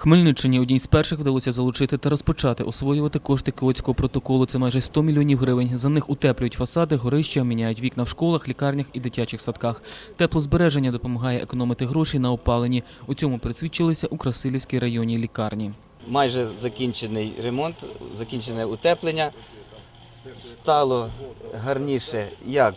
Хмельниччині одній з перших вдалося залучити та розпочати освоювати кошти Кіотського протоколу. Це майже 100 мільйонів гривень. За них утеплюють фасади, горища, міняють вікна в школах, лікарнях і дитячих садках. Теплозбереження допомагає економити гроші на опаленні. У цьому присвідчилися у Красилівській районній лікарні. майже закінчений ремонт, закінчене утеплення. Стало гарніше як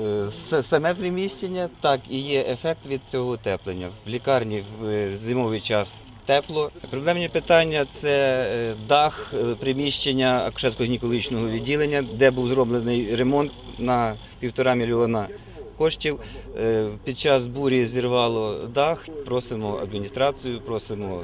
е, саме приміщення, так і є ефект від цього утеплення. В лікарні в е, зимовий час тепло. Проблемні питання це е, дах е, приміщення акушерсько-гінекологічного відділення, де був зроблений ремонт на півтора мільйона коштів. Е, Під час бурі зірвало дах. Просимо адміністрацію, просимо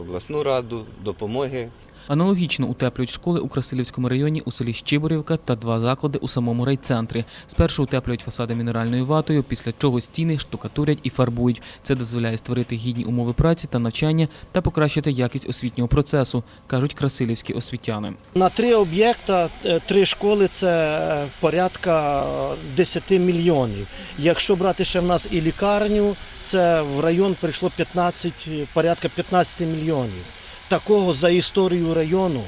обласну раду допомоги Аналогічно утеплюють школи у Красилівському районі у селі Щиборівка та два заклади у самому райцентрі. Спершу утеплюють фасади мінеральною ватою, після чого стіни штукатурять і фарбують. Це дозволяє створити гідні умови праці та навчання та покращити якість освітнього процесу, кажуть красилівські освітяни. На три об'єкта, е, три школи це е, порядка е, 10 мільйонів. Якщо брати ще в нас і лікарню, це в район прийшло 15, е, порядка 15 мільйонів. Такого за історію району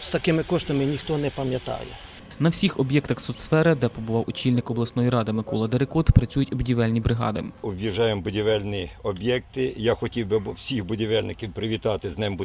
з такими коштами ніхто не пам'ятає. На всіх об'єктах соцсфери, де побував очільник обласної ради Микола Дерекот, працюють будівельні бригади. об'їжджаємо будівельні об'єкти. Я хотів би всіх будівельників привітати з Днем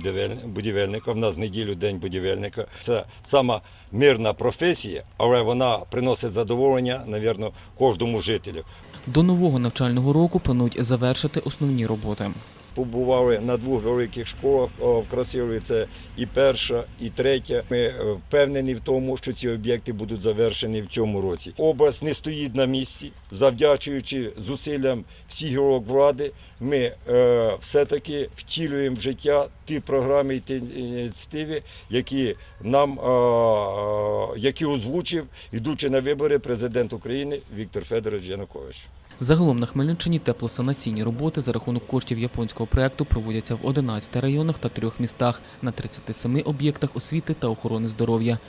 будівельника. В нас неділю День будівельника. Це сама мирна професія, але вона приносить задоволення, навірно, кожному жителю. До нового навчального року планують завершити основні роботи. Побували на двох великих школах в Красилові. Це і перша, і третя. Ми е, впевнені в тому, що ці об'єкти будуть завершені в цьому році. Область не стоїть на місці, завдячуючи зусиллям всіх гілок влади. Ми е, все-таки втілюємо в життя ті програми і ті ініціативи, які нам е, е, які озвучив, ідучи на вибори, президент України Віктор Федорович Янукович. Загалом на Хмельниччині теплосанаційні роботи за рахунок коштів японського проекту проводяться в 11 районах та трьох містах на 37 об'єктах освіти та охорони здоров'я.